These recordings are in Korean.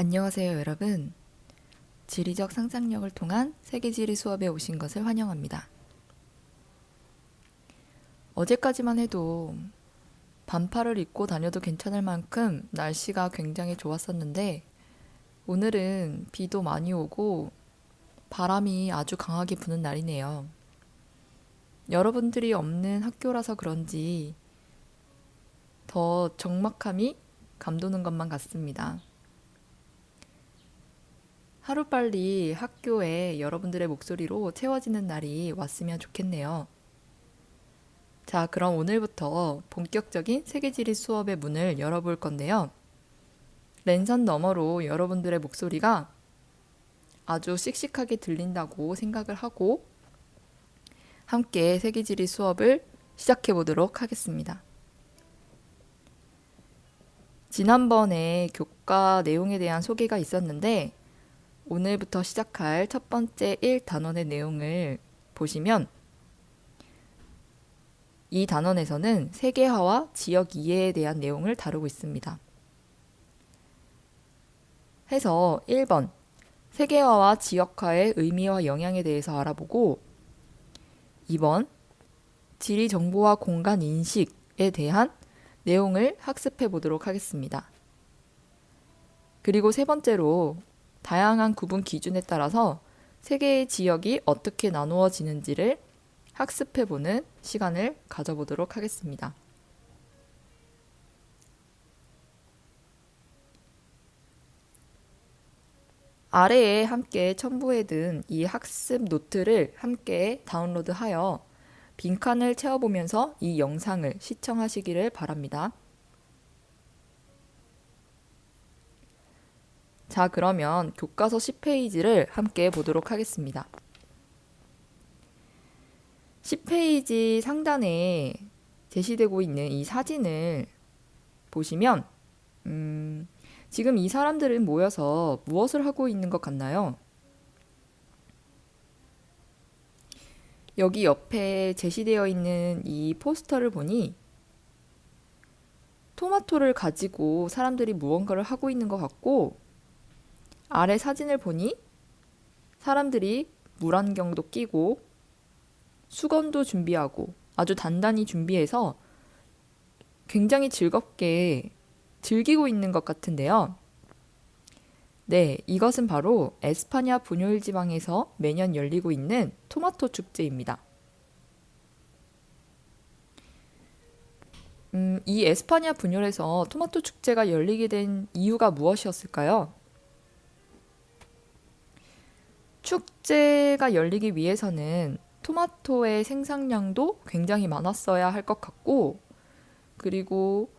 안녕하세요, 여러분. 지리적 상상력을 통한 세계 지리 수업에 오신 것을 환영합니다. 어제까지만 해도 반팔을 입고 다녀도 괜찮을 만큼 날씨가 굉장히 좋았었는데 오늘은 비도 많이 오고 바람이 아주 강하게 부는 날이네요. 여러분들이 없는 학교라서 그런지 더 적막함이 감도는 것만 같습니다. 하루빨리 학교에 여러분들의 목소리로 채워지는 날이 왔으면 좋겠네요. 자, 그럼 오늘부터 본격적인 세계지리 수업의 문을 열어볼 건데요. 랜선 너머로 여러분들의 목소리가 아주 씩씩하게 들린다고 생각을 하고 함께 세계지리 수업을 시작해 보도록 하겠습니다. 지난번에 교과 내용에 대한 소개가 있었는데 오늘부터 시작할 첫 번째 1단원의 내용을 보시면 이 단원에서는 세계화와 지역 이해에 대한 내용을 다루고 있습니다. 해서 1번 세계화와 지역화의 의미와 영향에 대해서 알아보고 2번 지리 정보와 공간 인식에 대한 내용을 학습해 보도록 하겠습니다. 그리고 세 번째로 다양한 구분 기준에 따라서 세 개의 지역이 어떻게 나누어지는지를 학습해 보는 시간을 가져보도록 하겠습니다. 아래에 함께 첨부해둔 이 학습 노트를 함께 다운로드하여 빈칸을 채워보면서 이 영상을 시청하시기를 바랍니다. 자, 그러면 교과서 10페이지를 함께 보도록 하겠습니다. 10페이지 상단에 제시되고 있는 이 사진을 보시면, 음, 지금 이 사람들은 모여서 무엇을 하고 있는 것 같나요? 여기 옆에 제시되어 있는 이 포스터를 보니 토마토를 가지고 사람들이 무언가를 하고 있는 것 같고 아래 사진을 보니 사람들이 물안경도 끼고 수건도 준비하고 아주 단단히 준비해서 굉장히 즐겁게 즐기고 있는 것 같은데요. 네, 이것은 바로 에스파냐 분요일 지방에서 매년 열리고 있는 토마토 축제입니다. 음, 이 에스파냐 분요에서 토마토 축제가 열리게 된 이유가 무엇이었을까요? 축제가 열리기 위해서는 토마토의 생산량도 굉장히 많았어야 할 것 같고, 그리고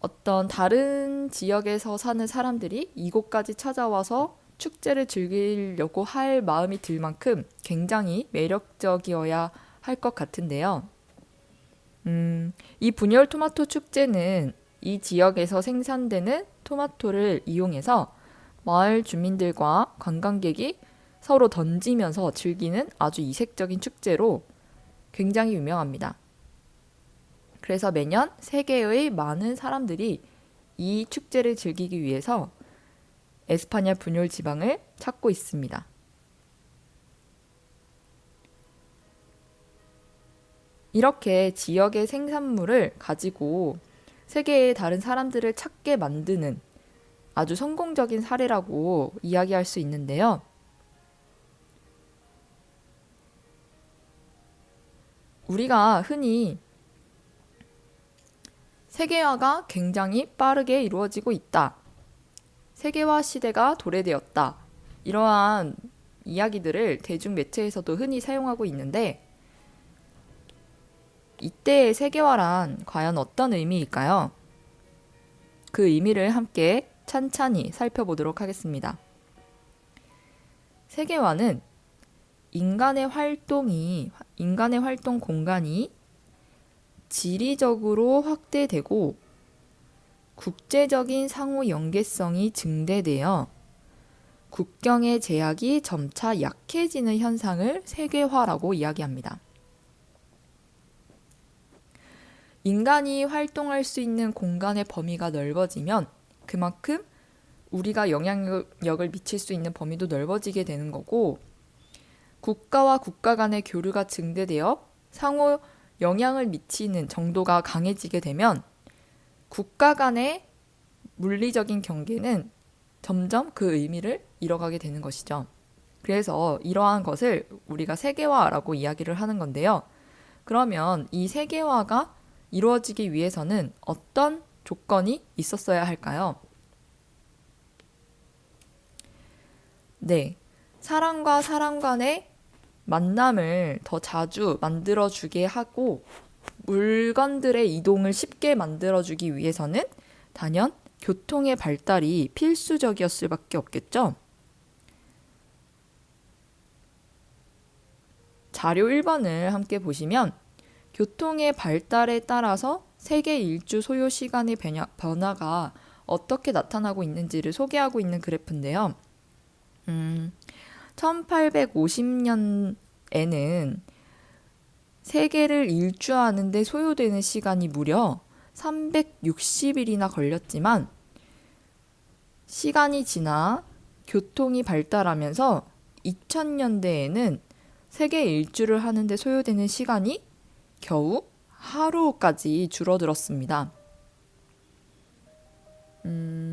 어떤 다른 지역에서 사는 사람들이 이곳까지 찾아와서 축제를 즐기려고 할 마음이 들 만큼 굉장히 매력적이어야 할 것 같은데요. 음, 이 분열 토마토 축제는 이 지역에서 생산되는 토마토를 이용해서 마을 주민들과 관광객이 서로 던지면서 즐기는 아주 이색적인 축제로 굉장히 유명합니다. 그래서 매년 세계의 많은 사람들이 이 축제를 즐기기 위해서 에스파냐 분율 지방을 찾고 있습니다. 이렇게 지역의 생산물을 가지고 세계의 다른 사람들을 찾게 만드는 아주 성공적인 사례라고 이야기할 수 있는데요. 우리가 흔히 세계화가 굉장히 빠르게 이루어지고 있다. 세계화 시대가 도래되었다. 이러한 이야기들을 대중 매체에서도 흔히 사용하고 있는데, 이때의 세계화란 과연 어떤 의미일까요? 그 의미를 함께 찬찬히 살펴보도록 하겠습니다. 세계화는 인간의 활동이, 인간의 활동 공간이 지리적으로 확대되고 국제적인 상호 연계성이 증대되어 국경의 제약이 점차 약해지는 현상을 세계화라고 이야기합니다. 인간이 활동할 수 있는 공간의 범위가 넓어지면 그만큼 우리가 영향력을 미칠 수 있는 범위도 넓어지게 되는 거고 국가와 국가 간의 교류가 증대되어 상호 영향을 미치는 정도가 강해지게 되면 국가 간의 물리적인 경계는 점점 그 의미를 잃어가게 되는 것이죠. 그래서 이러한 것을 우리가 세계화라고 이야기를 하는 건데요. 그러면 이 세계화가 이루어지기 위해서는 어떤 조건이 있었어야 할까요? 네. 사람과 사람 간의 만남을 더 자주 만들어주게 하고 물건들의 이동을 쉽게 만들어주기 위해서는 단연 교통의 발달이 필수적이었을 밖에 없겠죠. 자료 1번을 함께 보시면 교통의 발달에 따라서 세계 일주 소요 시간의 변화, 변화가 어떻게 나타나고 있는지를 소개하고 있는 그래프인데요. 음, 1850년에는 세계를 일주하는데 소요되는 시간이 무려 360일이나 걸렸지만 시간이 지나 교통이 발달하면서 2000년대에는 세계 일주를 하는데 소요되는 시간이 겨우 하루까지 줄어들었습니다. 음,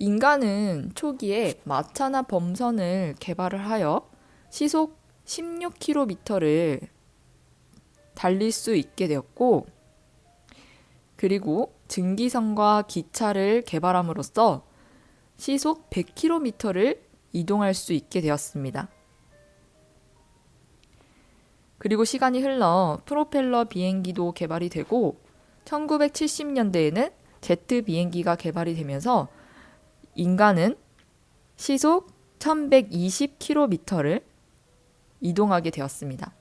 인간은 초기에 마차나 범선을 개발을 하여 시속 16km를 달릴 수 있게 되었고, 그리고 증기선과 기차를 개발함으로써 시속 100km를 이동할 수 있게 되었습니다. 그리고 시간이 흘러 프로펠러 비행기도 개발이 되고 1970년대에는 제트 비행기가 개발이 되면서 인간은 시속 1120km를 이동하게 되었습니다.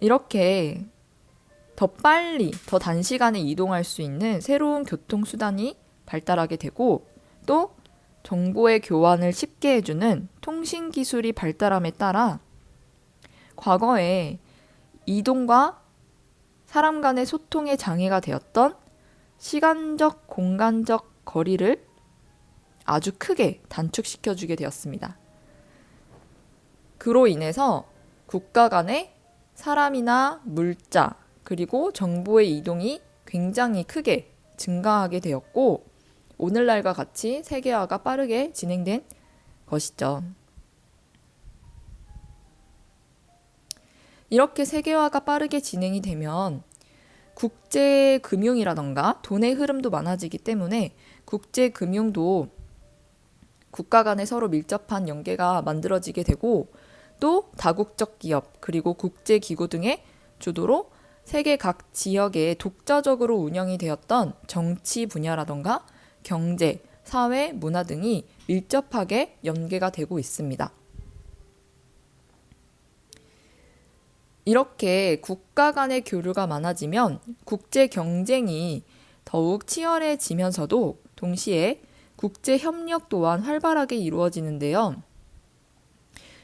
이렇게 더 빨리, 더 단시간에 이동할 수 있는 새로운 교통수단이 발달하게 되고 또 정보의 교환을 쉽게 해주는 통신 기술이 발달함에 따라 과거에 이동과 사람 간의 소통의 장애가 되었던 시간적, 공간적 거리를 아주 크게 단축시켜 주게 되었습니다. 그로 인해서 국가 간의 사람이나 물자, 그리고 정보의 이동이 굉장히 크게 증가하게 되었고, 오늘날과 같이 세계화가 빠르게 진행된 것이죠. 이렇게 세계화가 빠르게 진행이 되면 국제 금융이라던가 돈의 흐름도 많아지기 때문에 국제 금융도 국가 간에 서로 밀접한 연계가 만들어지게 되고 또 다국적 기업 그리고 국제 기구 등의 주도로 세계 각 지역에 독자적으로 운영이 되었던 정치 분야라던가 경제, 사회, 문화 등이 밀접하게 연계가 되고 있습니다. 이렇게 국가 간의 교류가 많아지면 국제 경쟁이 더욱 치열해지면서도 동시에 국제 협력 또한 활발하게 이루어지는데요.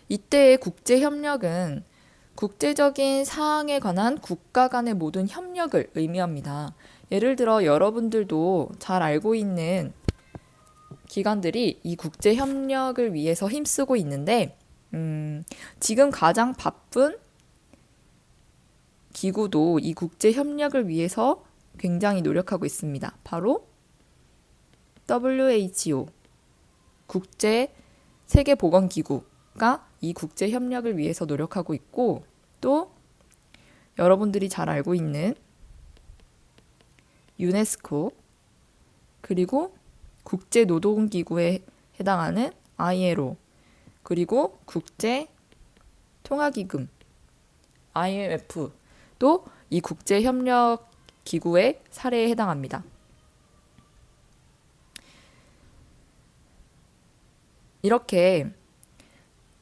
이때의 국제 협력은 국제적인 사항에 관한 국가 간의 모든 협력을 의미합니다. 예를 들어 여러분들도 잘 알고 있는 기관들이 이 국제 협력을 위해서 힘쓰고 있는데, 음, 지금 가장 바쁜 기구도 이 국제 협력을 위해서 굉장히 노력하고 있습니다. 바로 WHO 국제 세계 보건 기구가 이 국제 협력을 위해서 노력하고 있고 또 여러분들이 잘 알고 있는 유네스코 그리고 국제 노동 기구에 해당하는 ILO 그리고 국제 통화기금 IMF 또 이 국제 협력 기구의 사례에 해당합니다. 이렇게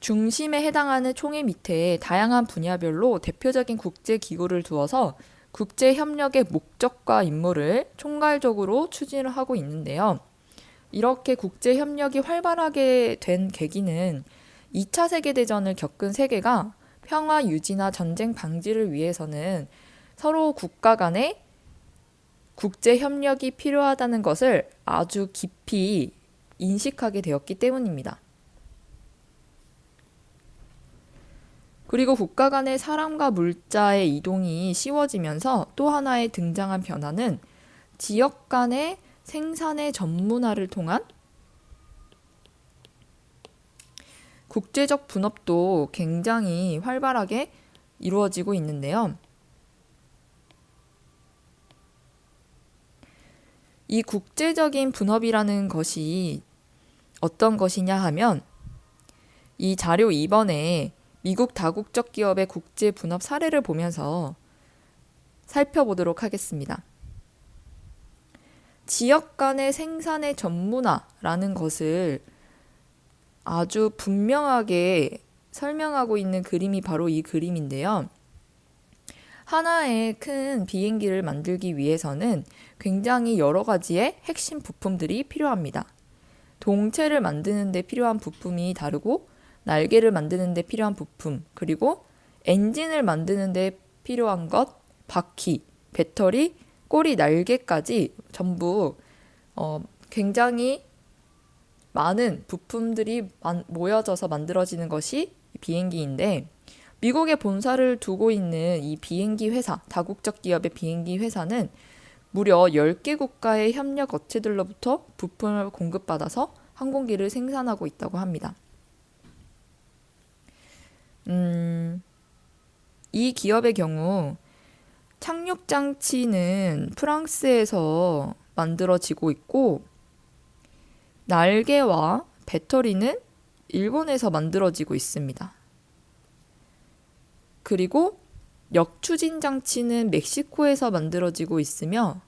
중심에 해당하는 총회 밑에 다양한 분야별로 대표적인 국제 기구를 두어서 국제 협력의 목적과 임무를 총괄적으로 추진을 하고 있는데요. 이렇게 국제 협력이 활발하게 된 계기는 2차 세계대전을 겪은 세계가 평화 유지나 전쟁 방지를 위해서는 서로 국가 간의 국제 협력이 필요하다는 것을 아주 깊이 인식하게 되었기 때문입니다. 그리고 국가 간의 사람과 물자의 이동이 쉬워지면서 또 하나의 등장한 변화는 지역 간의 생산의 전문화를 통한 국제적 분업도 굉장히 활발하게 이루어지고 있는데요. 이 국제적인 분업이라는 것이 어떤 것이냐 하면 이 자료 2번에 미국 다국적 기업의 국제 분업 사례를 보면서 살펴보도록 하겠습니다. 지역 간의 생산의 전문화라는 것을 아주 분명하게 설명하고 있는 그림이 바로 이 그림인데요. 하나의 큰 비행기를 만들기 위해서는 굉장히 여러 가지의 핵심 부품들이 필요합니다. 동체를 만드는 데 필요한 부품이 다르고 날개를 만드는 데 필요한 부품, 그리고 엔진을 만드는 데 필요한 것, 바퀴, 배터리, 꼬리 날개까지 전부 어, 굉장히 많은 부품들이 모여져서 만들어지는 것이 비행기인데 미국에 본사를 두고 있는 이 비행기 회사, 다국적 기업의 비행기 회사는 무려 10개 국가의 협력 업체들로부터 부품을 공급받아서 항공기를 생산하고 있다고 합니다. 음, 이 기업의 경우 착륙 장치는 프랑스에서 만들어지고 있고 날개와 배터리는 일본에서 만들어지고 있습니다. 그리고 역추진 장치는 멕시코에서 만들어지고 있으며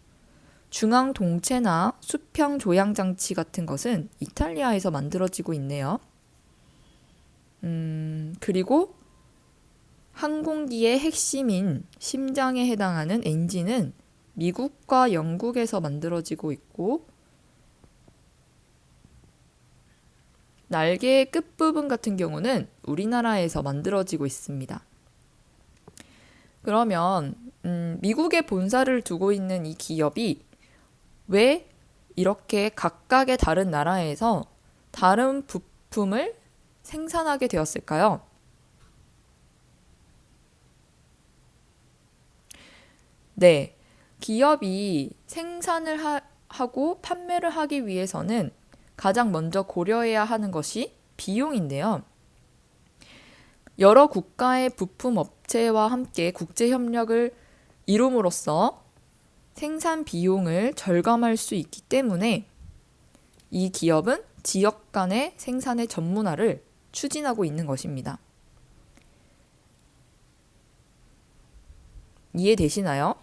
중앙 동체나 수평 조향 장치 같은 것은 이탈리아에서 만들어지고 있네요. 음, 그리고 항공기의 핵심인 심장에 해당하는 엔진은 미국과 영국에서 만들어지고 있고 날개의 끝부분 같은 경우는 우리나라에서 만들어지고 있습니다. 그러면 음, 미국에 본사를 두고 있는 이 기업이 왜 이렇게 각각의 다른 나라에서 다른 부품을 생산하게 되었을까요? 네. 기업이 생산을 하, 하고 판매를 하기 위해서는 가장 먼저 고려해야 하는 것이 비용인데요. 여러 국가의 부품 업체와 함께 국제 협력을 이룸으로써 생산 비용을 절감할 수 있기 때문에 이 기업은 지역 간의 생산의 전문화를 추진하고 있는 것입니다. 이해되시나요?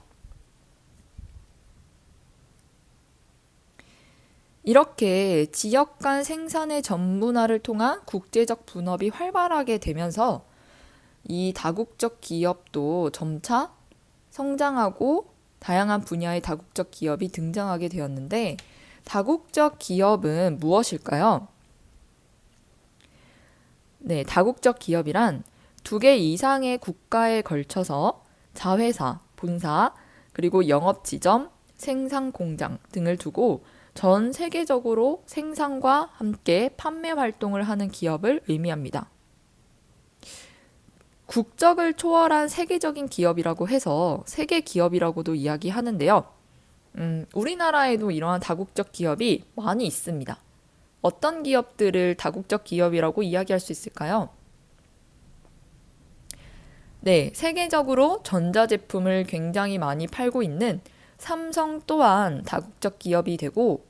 이렇게 지역 간 생산의 전문화를 통한 국제적 분업이 활발하게 되면서 이 다국적 기업도 점차 성장하고 다양한 분야의 다국적 기업이 등장하게 되었는데 다국적 기업은 무엇일까요? 네, 다국적 기업이란 두 개 이상의 국가에 걸쳐서 자회사, 본사, 그리고 영업 지점, 생산 공장 등을 두고 전 세계적으로 생산과 함께 판매 활동을 하는 기업을 의미합니다. 국적을 초월한 세계적인 기업이라고 해서 세계 기업이라고도 이야기하는데요. 음, 우리나라에도 이러한 다국적 기업이 많이 있습니다. 어떤 기업들을 다국적 기업이라고 이야기할 수 있을까요? 네, 세계적으로 전자제품을 굉장히 많이 팔고 있는 삼성 또한 다국적 기업이 되고